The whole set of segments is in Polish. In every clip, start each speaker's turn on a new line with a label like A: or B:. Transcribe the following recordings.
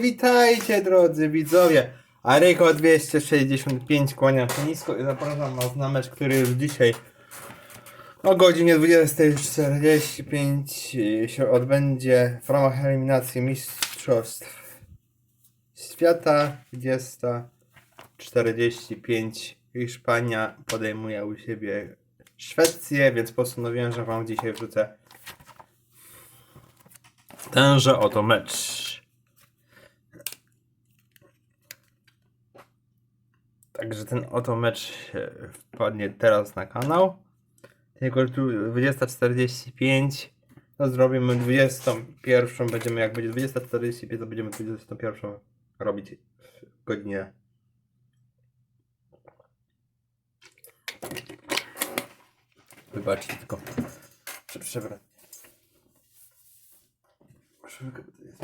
A: Witajcie drodzy widzowie! Aryko 265 kłania nisko i zapraszam na mecz, który już dzisiaj o godzinie 20.45 się odbędzie w ramach eliminacji Mistrzostw Świata 20.45 Hiszpania podejmuje u siebie Szwecję, więc postanowiłem, że wam dzisiaj wrzucę tenże oto mecz. Także ten oto mecz wpadnie teraz na kanał. Tylko tu 20.45 to zrobimy 21. Będziemy jak będzie 20.45 to będziemy 21 robić w godzinie. Wybaczcie tylko. Prze- Przewrot. Szybko, to jest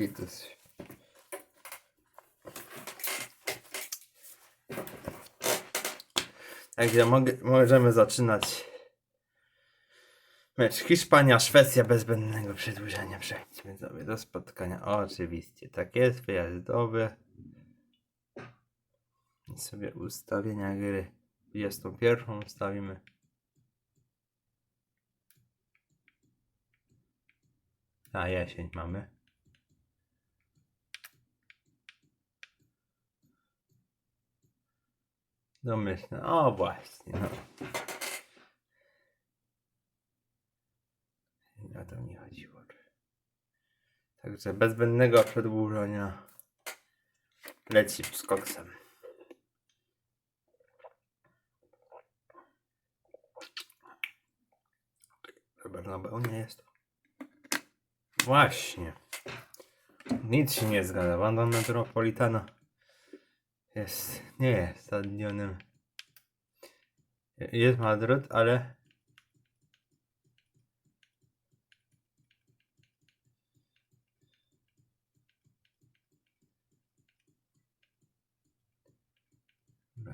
A: Witus. Także mogę, możemy zaczynać mecz Hiszpania-Szwecja bez zbędnego przedłużania. Przejdźmy sobie do spotkania. Oczywiście, tak jest, wyjazdowy. I sobie ustawienia gry 21 ustawimy. A jesień mamy. Domyślne. O właśnie. No. Na to nie chodziło. Także bez zbędnego przedłużenia leci z koksem. Bernabeu nie jest. Właśnie. Nic się nie zgadza. Wanda Metropolitana jest, nie jest stadionem. Jest Madryt, ale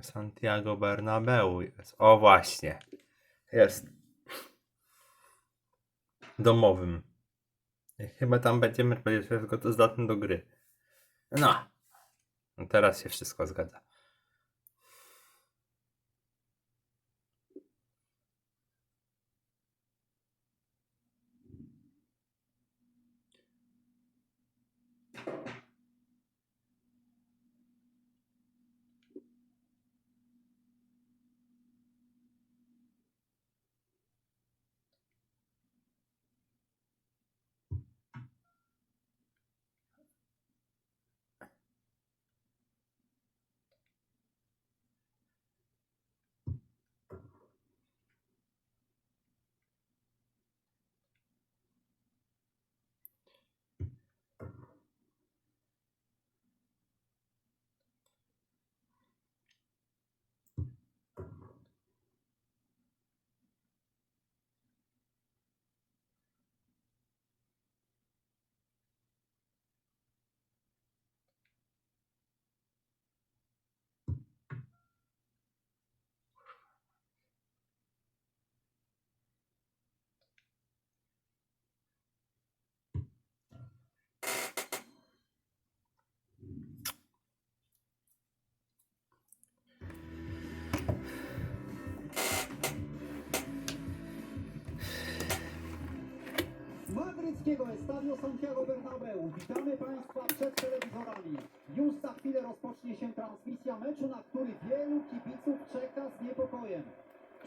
A: Santiago Bernabeu jest. O właśnie. Jest. Domowym. Chyba tam będziemy będzie tylko to zdatny do gry. No. Teraz się wszystko zgadza.
B: Madryckiego Estadio Santiago Bernabeu. Witamy Państwa przed telewizorem. rozpocznie się transmisja meczu, na który wielu kibiców czeka z niepokojem.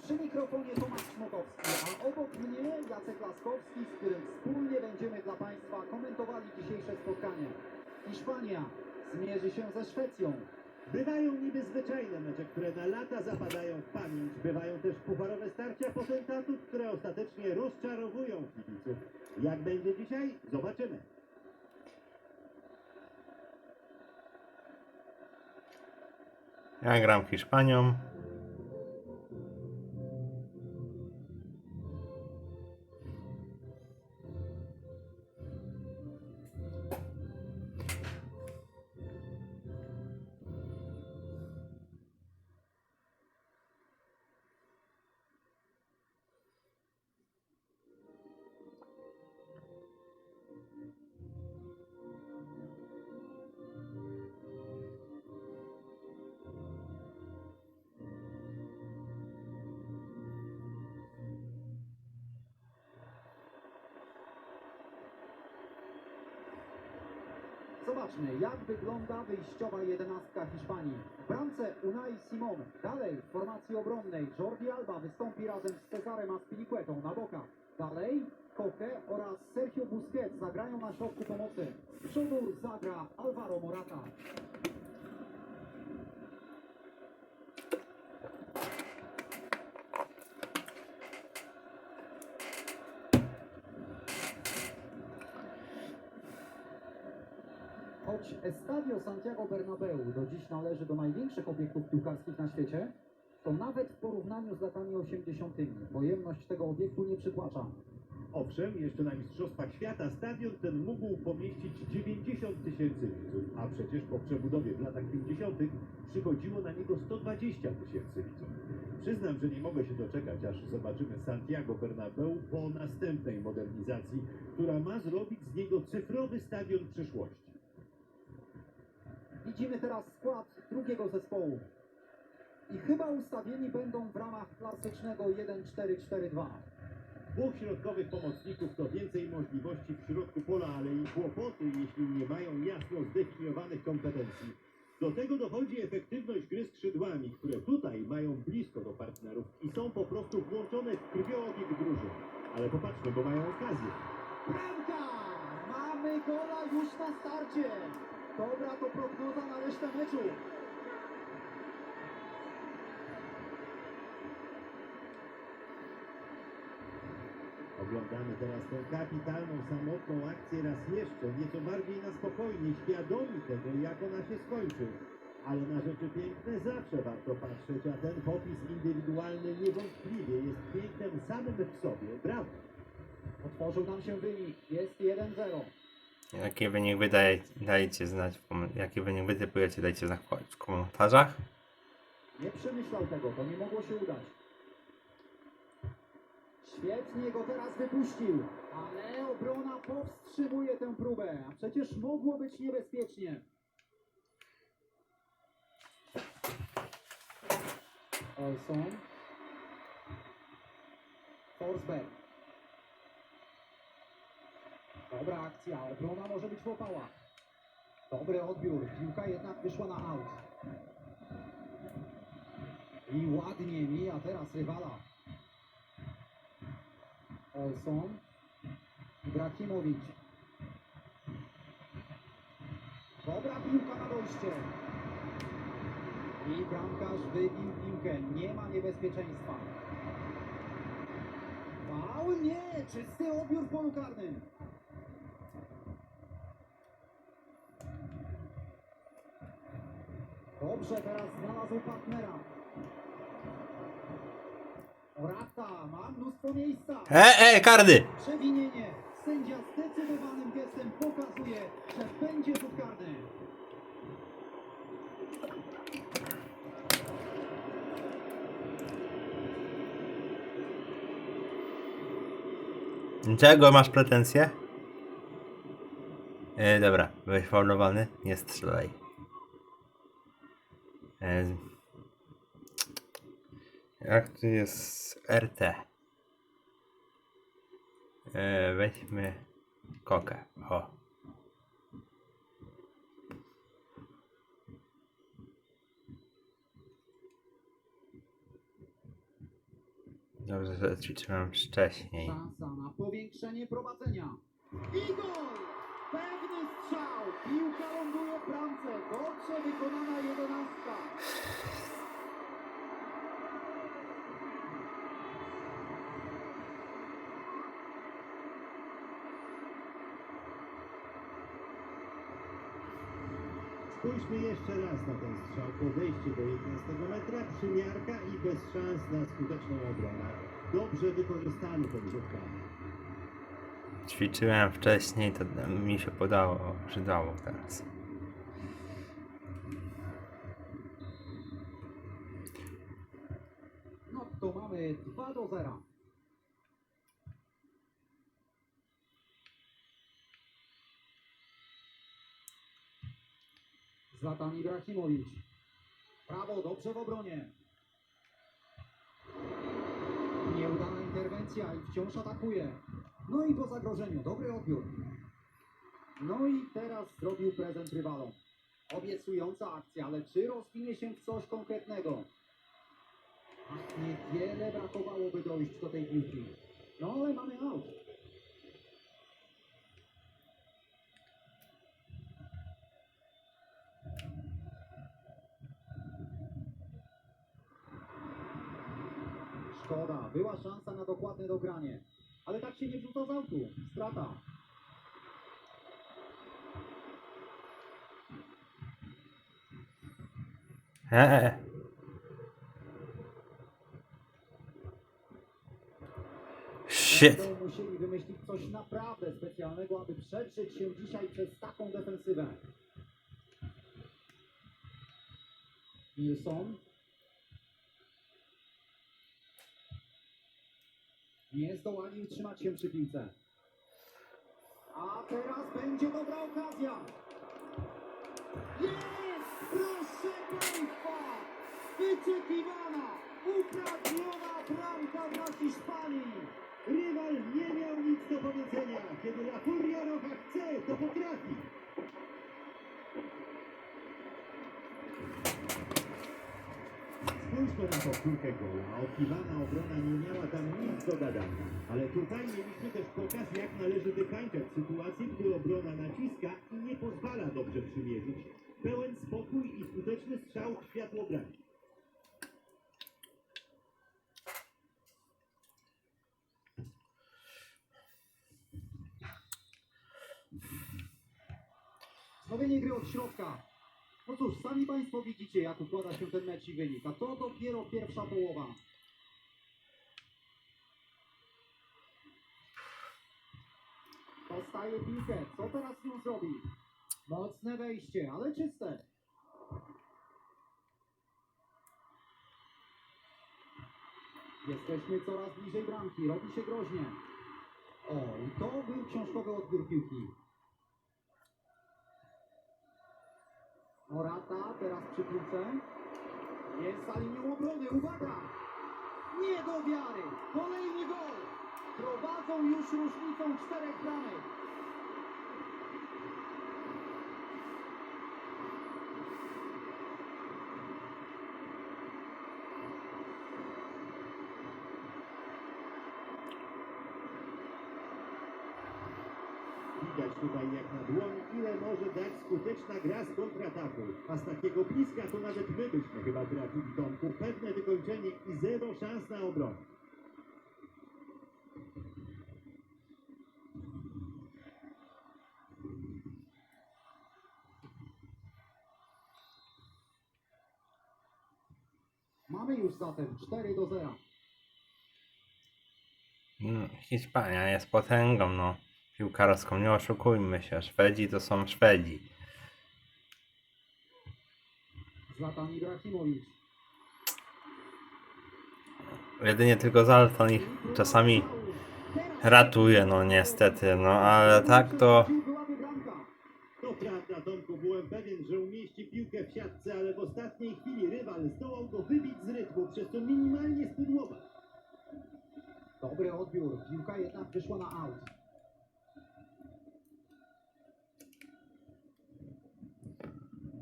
B: Przy mikrofonie Tomasz Szmokowski, a obok mnie Jacek Laskowski, z którym wspólnie będziemy dla Państwa komentowali dzisiejsze spotkanie. Hiszpania zmierzy się ze Szwecją.
C: Bywają niby zwyczajne mecze, które na lata zapadają w pamięć. Bywają też pucharowe starcia potentatów, które ostatecznie rozczarowują kibiców. Jak będzie dzisiaj? Zobaczymy.
A: Ja gram Hiszpanią.
B: Jak wygląda wyjściowa jedenastka Hiszpanii. W bramce Unai Simon. Dalej w formacji obronnej Jordi Alba wystąpi razem z Cezarem Aspilicuetą na bokach. Dalej Koke oraz Sergio Busquets zagrają na środku pomocy. Z przodu zagra Alvaro Morata. Choć Estadio Santiago Bernabeu do dziś należy do największych obiektów piłkarskich na świecie, to nawet w porównaniu z latami 80. pojemność tego obiektu nie przytłacza.
C: Owszem, jeszcze na Mistrzostwach Świata stadion ten mógł pomieścić 90 tysięcy widzów, a przecież po przebudowie w latach 50. przychodziło na niego 120 tysięcy widzów. Przyznam, że nie mogę się doczekać, aż zobaczymy Santiago Bernabeu po następnej modernizacji, która ma zrobić z niego cyfrowy stadion przyszłości.
B: Widzimy teraz skład drugiego zespołu. I chyba ustawieni będą w ramach klasycznego 1-4-4-2.
C: Dwóch środkowych pomocników to więcej możliwości w środku pola, ale i kłopoty, jeśli nie mają jasno zdefiniowanych kompetencji. Do tego dochodzi efektywność gry skrzydłami, które tutaj mają blisko do partnerów i są po prostu włączone w krwiobieg drużyn. Ale popatrzmy, bo mają okazję.
B: Bramka! Mamy gola już na starcie! Dobra to prognoza na resztę meczu.
C: Oglądamy teraz tę kapitalną, samotną akcję raz jeszcze, nieco bardziej na spokojnie, świadomi tego, jak ona się skończy. Ale na rzeczy piękne zawsze warto patrzeć, a ten popis indywidualny niewątpliwie jest pięknem samym w sobie. Brawo!
B: Otworzył nam się wynik. Jest 1-0.
A: Jaki wynik wy daje, dajcie znać, w jaki wynik wy typujecie, dajcie znać w komentarzach.
B: Nie przemyślał tego, to nie mogło się udać. Świetnie go teraz wypuścił, ale obrona powstrzymuje tę próbę, a przecież mogło być niebezpiecznie. Olson. Forsberg. Dobra akcja, obrona może być w. Dobry odbiór, piłka jednak wyszła na aut. I ładnie mija teraz rywala. Olson. Ibrahimowicz. Dobra piłka na dojście. I bramkarz wybił piłkę. Nie ma niebezpieczeństwa. Faul nie! Czysty odbiór w polu karnym. Dobrze, teraz znalazł partnera. Morata ma mnóstwo miejsca.
A: E, e, kardy!
B: Przewinienie. Sędzia zdecydowanym gestem pokazuje, że będzie rzut karny.
A: Czego masz pretensje? E, dobra, byłeś faulowany, nie strzelaj. E, jak to jest RT? E, weźmy kokę. O. Dobrze, że ćwiczyłem wcześniej.
B: Szansa na powiększenie prowadzenia. I gol! Pewny strzał! Piłka ląduje w bramce. Dobrze wykonana jedenastka.
C: Spójrzmy jeszcze raz na ten strzał. Podejście do 11 metra, przymiarka i bez szans na skuteczną obronę. Dobrze wykorzystany ten rzut.
A: Ćwiczyłem wcześniej, to mi się podało, przydało teraz.
B: No to mamy 2 do 0. Zlatan Ibrahimowicz. Prawo, dobrze w obronie. Nieudana interwencja i wciąż atakuje. No i po zagrożeniu, dobry odbiór. No i teraz zrobił prezent rywalom. Obiecująca akcja, ale czy rozwinie się w coś konkretnego? Ach, Niewiele brakowałoby dojść do tej piłki. No ale mamy aut. Szkoda, była szansa na dokładne dogranie. Ale tak się nie wrzuca z autu. Strata.
A: Eee. Shit.
B: Musieli wymyślić coś naprawdę specjalnego, aby przetrzeć się dzisiaj przez taką defensywę. Nilsson. Nie zdołali utrzymać się przy piłce. A teraz będzie dobra okazja. Jest! Proszę Państwa! Wyczekiwana, upragniona bramka dla Hiszpanii!
C: Rywal nie miał nic do powiedzenia. Kiedy La Furia Rocha chce, to potrafi. Spójrzmy na powtórkę gola. Okiwana obrona nie miała tam nic do gadania. Ale tutaj mieliśmy też pokaz, jak należy wykańczać sytuację, gdy obrona naciska i nie pozwala dobrze przymierzyć. Pełen spokój i skuteczny strzał w światło bramki.
B: Wznowienie gry od środka. No cóż, sami Państwo widzicie, jak układa się ten mecz i wynik. A to dopiero pierwsza połowa. Dostaje piłkę. Co teraz z nią zrobi? Mocne wejście, ale czyste. Jesteśmy coraz bliżej bramki. Robi się groźnie. O, i to był książkowy odbiór piłki. Morata teraz przy piłce. Jest za linią obrony. Uwaga! Nie do wiary! Kolejny gol! Prowadzą już różnicą czterech bramek.
C: Może dać skuteczna gra z kontrataku. A z takiego bliska to nawet my byśmy chyba trafili Tomku. Pewne wykończenie i zero szans na obronę.
B: Mamy już zatem 4 do 0.
A: No, Hiszpania jest potęgą, no. Piłkarską, nie oszukujmy się. Szwedzi to są Szwedzi.
B: Zlatan Ibrahimowicz.
A: Jedynie tylko Zalton ich czasami ratuje, no niestety, no ale tak to...
C: To prawda Tomku, byłem pewien, że umieści piłkę w siatce, ale w ostatniej chwili rywal zdołał go wybić z rytmu, przez co minimalnie spudłować.
B: Dobry odbiór. Piłka jednak wyszła na aut.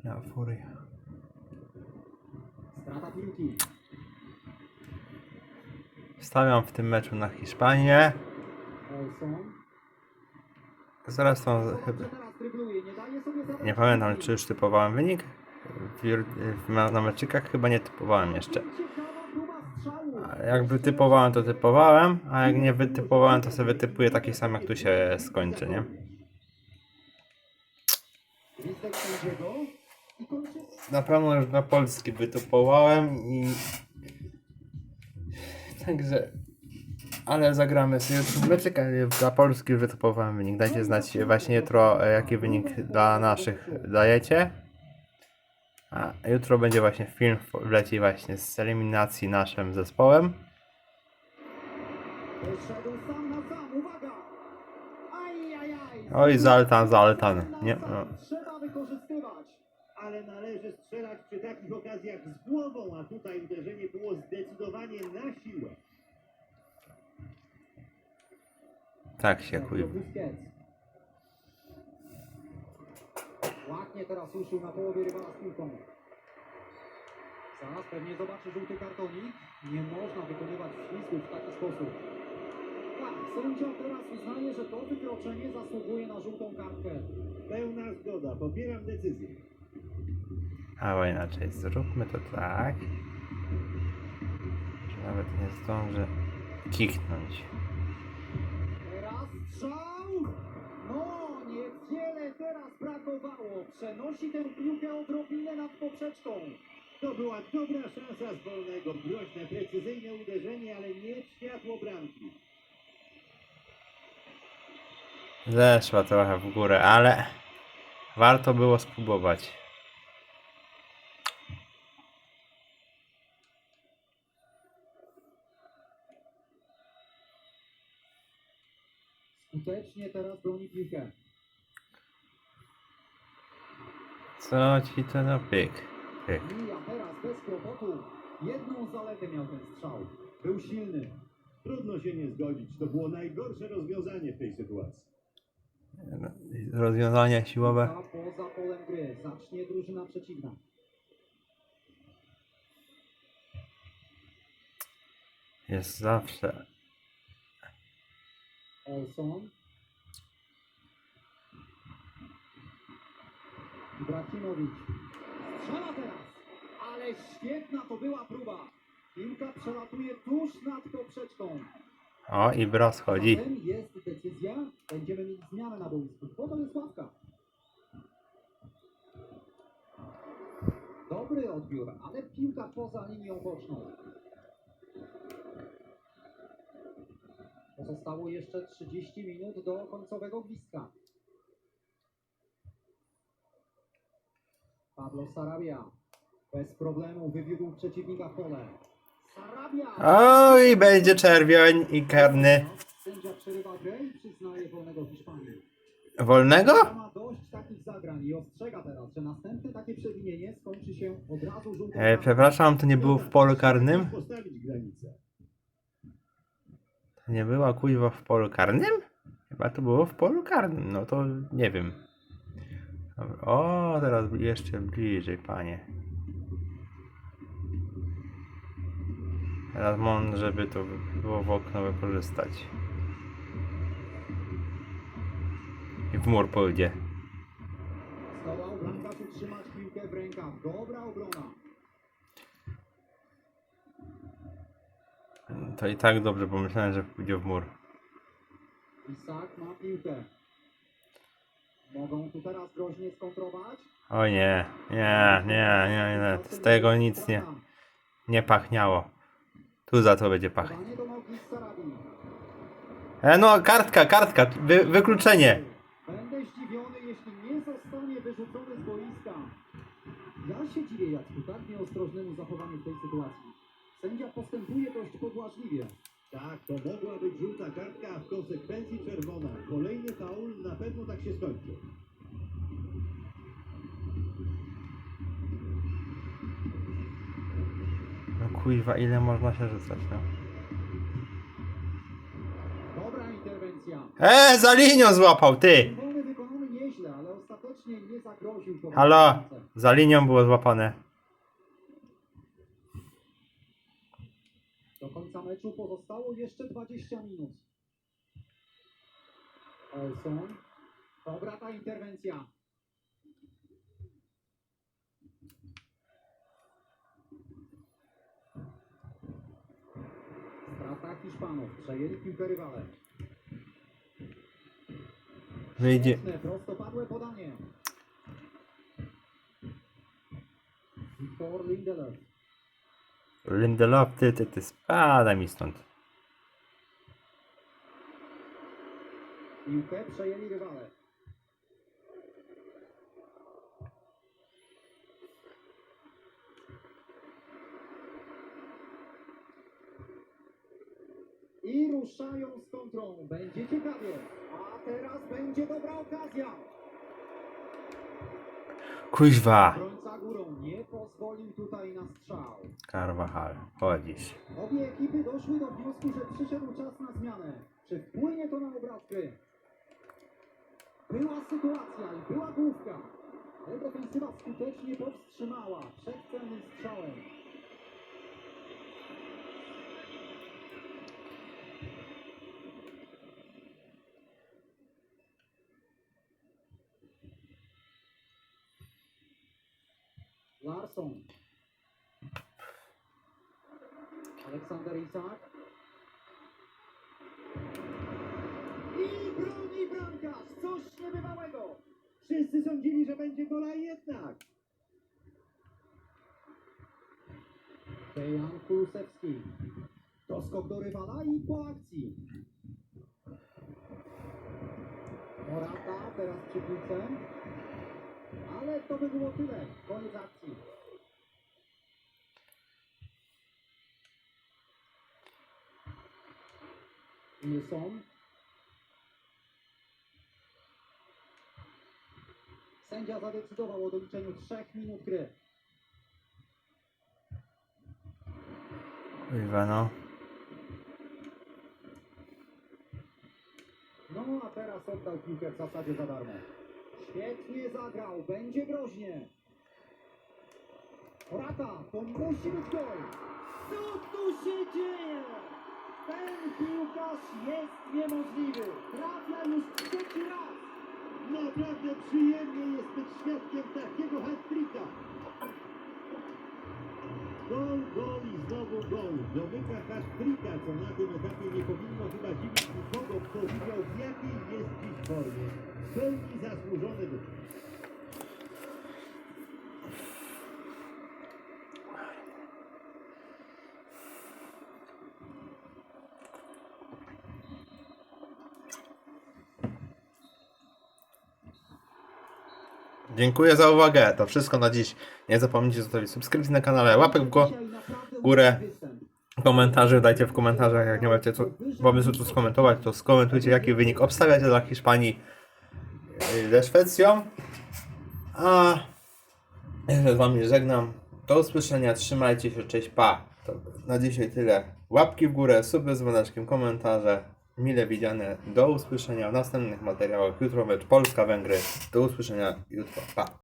A: Ja furia.
B: Strata piłki.
A: Stawiam w tym meczu na Hiszpanię.
B: Olson.
A: Zaraz
B: Dobrze
A: chyba.
B: nie
A: pamiętam, czy już typowałem wynik. W, wir- w, na meczykach chyba nie typowałem jeszcze. Jak wytypowałem, to typowałem, a jak nie wytypowałem, to sobie wytypuję taki sam, jak tu się skończy, nie?
B: Sędziego
A: Na pewno już na polski wytypowałem i... Także... Ale zagramy sobie jutro meczyk, ale dla Polski już wytypowałem wynik. Dajcie znać właśnie jutro, e, jaki wynik dla naszych dajecie. A jutro będzie właśnie film, wleci właśnie z eliminacji naszym zespołem. Oj, Zaltan, Zaltan. Nie, no.
C: Ale należy strzelać przy takich okazjach z głową, a tutaj uderzenie było zdecydowanie na siłę.
A: Tak się kuj.
B: Ładnie teraz ruszył na połowie rywala z piłką. Zaraz pewnie zobaczy żółty kartonik. Nie można wykonywać ślizgów w taki sposób. Tak, sędzia teraz uznaje, że to wykroczenie zasługuje na żółtą kartkę.
C: Pełna zgoda, popieram decyzję.
A: Albo inaczej, zróbmy to tak. Że nawet nie zdążę kichnąć.
B: Teraz strzał! No, niewiele teraz brakowało. Przenosi tę piłkę odrobinę nad poprzeczką.
C: To była dobra szansa z wolnego, groźne, precyzyjne uderzenie, ale nie w światło bramki.
A: Zeszła trochę w górę, ale warto było spróbować.
B: Skutecznie teraz broni piłkę.
A: Co ci to no pyk? Pyk.
B: Mija teraz bez kłopotu. Jedną zaletę miał ten strzał. Był silny.
C: Trudno się nie zgodzić, to było najgorsze rozwiązanie w tej sytuacji.
A: Rozwiązania siłowe.
B: A poza polem gry zacznie drużyna przeciwna.
A: Jest zawsze.
B: Olson. Ibrahimowicz. Strzela teraz. Ale świetna to była próba. Piłka przelatuje tuż nad poprzeczką.
A: O, i bro schodzi.
B: Zatem jest decyzja. Będziemy mieć zmianę na boisku. Bo to jest ławka. Dobry odbiór, ale piłka poza linią boczną. Pozostało jeszcze 30 minut do końcowego gwizdka. Pablo Sarabia bez problemu wywiódł przeciwnika w pole. Sarabia!
A: Oj, będzie czerwień i karny.
B: Sędzia przerywa grę i przyznaje wolnego Hiszpanii.
A: Wolnego?
B: Ma dość takich zagrań i ostrzega teraz, że następne takie przewinienie skończy się od razu żółtą
A: E, przepraszam, to nie było w polu karnym?
C: Postawić granicę.
A: Nie była kuźwa w polu karnym? Chyba to było w polu karnym, no to nie wiem. O, teraz jeszcze bliżej, panie. Teraz mądrze, żeby to było w okno wykorzystać. I w mur pójdzie.
B: Zdołał bramkarz utrzymać piłkę w rękach. Dobra obrona.
A: To i tak dobrze, bo myślałem, że pójdzie w mur.
B: Isak ma piłkę. Mogą tu teraz groźnie skontrować.
A: O nie, nie, nie, nie, nie. Z tego nic nie, nie pachniało. Tu za to będzie pachnieć.
B: Podanie do nogi z Sarabi.
A: E, no, kartka, kartka, wy, wykluczenie.
B: Będę zdziwiony, jeśli nie zostanie wyrzucony z boiska. Ja się dziwię Jacku, tak nieostrożnemu zachowaniu w tej sytuacji. Sędzia postępuje pobłażliwie.
C: Tak, to mogła być żółta kartka, a w konsekwencji czerwona. Kolejny faul na pewno tak się skończy.
A: No kuźwa, ile można się rzucać, no.
B: Dobra interwencja.
A: E, za linią złapał, ty!
B: Wolny wykonany nieźle, ale ostatecznie nie zagroził. po
A: Halo, za linią było złapane.
B: Do końca meczu pozostało jeszcze 20 minut. Olson. Dobra ta interwencja. Strata Hiszpanów. Przejęli piłkę rywale.
A: Wyjdzie.
B: Prostopadłe podanie. Victor Lindelof.
A: Lindelof, ty, ty, ty, spada mi stąd.
B: Piłkę przejęli rywale. I ruszają z kontrą. Będzie ciekawie. A teraz będzie dobra okazja.
A: Kuźwa!
B: Nie pozwolił tutaj na strzał.
A: Carvajal, chodzisz.
B: Obie ekipy doszły do wniosku, że przyszedł czas na zmianę. Czy wpłynie to na obraz gry? Była sytuacja i była główka. Ale defensywa skutecznie powstrzymała przed celnym strzałem. Larsson. Aleksander Isak. I broni bramkarz! Coś niebywałego!
C: Wszyscy sądzili, że będzie gola jednak.
B: Dejan Kulusewski. Doskok do rywala i po akcji. Morata teraz przy piłce. Ale to by było tyle. Koniec akcji. Nilsson. Sędzia zadecydował o doliczeniu 3 minut gry.
A: Kuźwa, no.
B: No a teraz oddał piłkę w zasadzie za darmo. Świetnie zagrał, będzie groźnie. Morata, to musi być gol. Co tu się dzieje? Ten piłkarz jest niemożliwy. Trafia już trzeci raz.
C: Naprawdę przyjemnie jest być świadkiem takiego hat-tricka. Gol, gol i znowu gol. Domyka hat-tricka, co na tym etapie nie powinno chyba dziwić nikogo, kto widział w jakiej jest dziś formie. W pełni zasłużony wynik.
A: Dziękuję za uwagę. To wszystko na dziś. Nie zapomnijcie zostawić subskrypcji na kanale, łapek w górę. Komentarzy dajcie w komentarzach, jak nie macie co, pomysłu co skomentować, to skomentujcie jaki wynik obstawiacie dla Hiszpanii ze Szwecją. A ja się z wami żegnam. Do usłyszenia, trzymajcie się, cześć, pa. To na dzisiaj tyle. Łapki w górę, suby z dzwoneczkiem, komentarze. Mile widziane. Do usłyszenia w następnych materiałach. Jutro mecz Polska-Węgry. Do usłyszenia jutro. Pa.